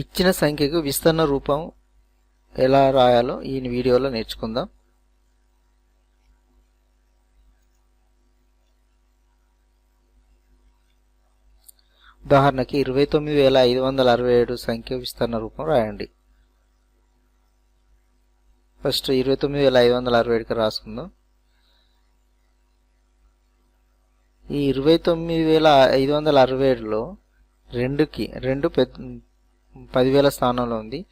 ఇచ్చిన సంఖ్యకు విస్తరణ రూపం ఎలా రాయాలో ఈ వీడియోలో నేర్చుకుందాం. ఉదాహరణకి ఇరవై తొమ్మిది వేల ఐదు వందల అరవై ఏడు సంఖ్య విస్తరణ రూపం రాయండి. ఫస్ట్ ఇరవై తొమ్మిది వేల ఐదు వందల అరవై ఏడుకి రాసుకుందాం. ఈ ఇరవై తొమ్మిది వేల ఐదు వందల అరవై ఏడులో రెండుకి రెండు పెద్ద పదివేల స్థానంలో ఉంది.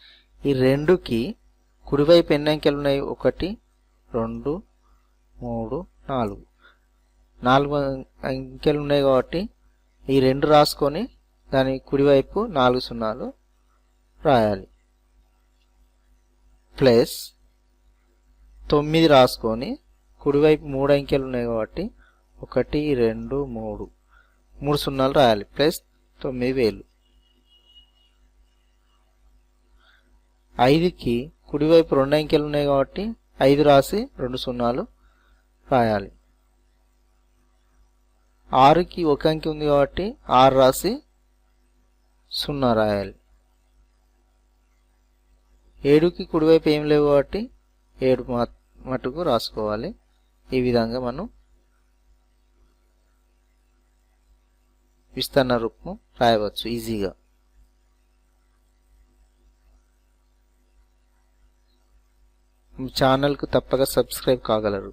ఈ రెండుకి కుడివైపు ఎన్ని అంకెలు ఉన్నాయి? ఒకటి రెండు మూడు నాలుగు. నాలుగు అంకెలు ఉన్నాయి కాబట్టి ఈ రెండు రాసుకొని దాని కుడివైపు నాలుగు సున్నాలు రాయాలి. ప్లస్ తొమ్మిది రాసుకొని కుడివైపు మూడు అంకెలు ఉన్నాయి కాబట్టి ఒకటి రెండు మూడు. మూడు సున్నాలు రాయాలి. ప్లస్ తొమ్మిది వేలు. ఐదుకి కుడివైపు రెండు అంకెలు ఉన్నాయి కాబట్టి ఐదు రాసి రెండు సున్నాలు రాయాలి. ఆరుకి ఒక అంకె ఉంది కాబట్టి ఆరు రాసి సున్నా రాయాలి. ఏడుకి కుడివైపు ఏం లేవు కాబట్టి ఏడు మటుకు రాసుకోవాలి. ఈ విధంగా మనం విస్తరణ రూపం రాయవచ్చు ఈజీగా. ఛానల్కు తప్పక సబ్స్క్రైబ్ కాగలరు.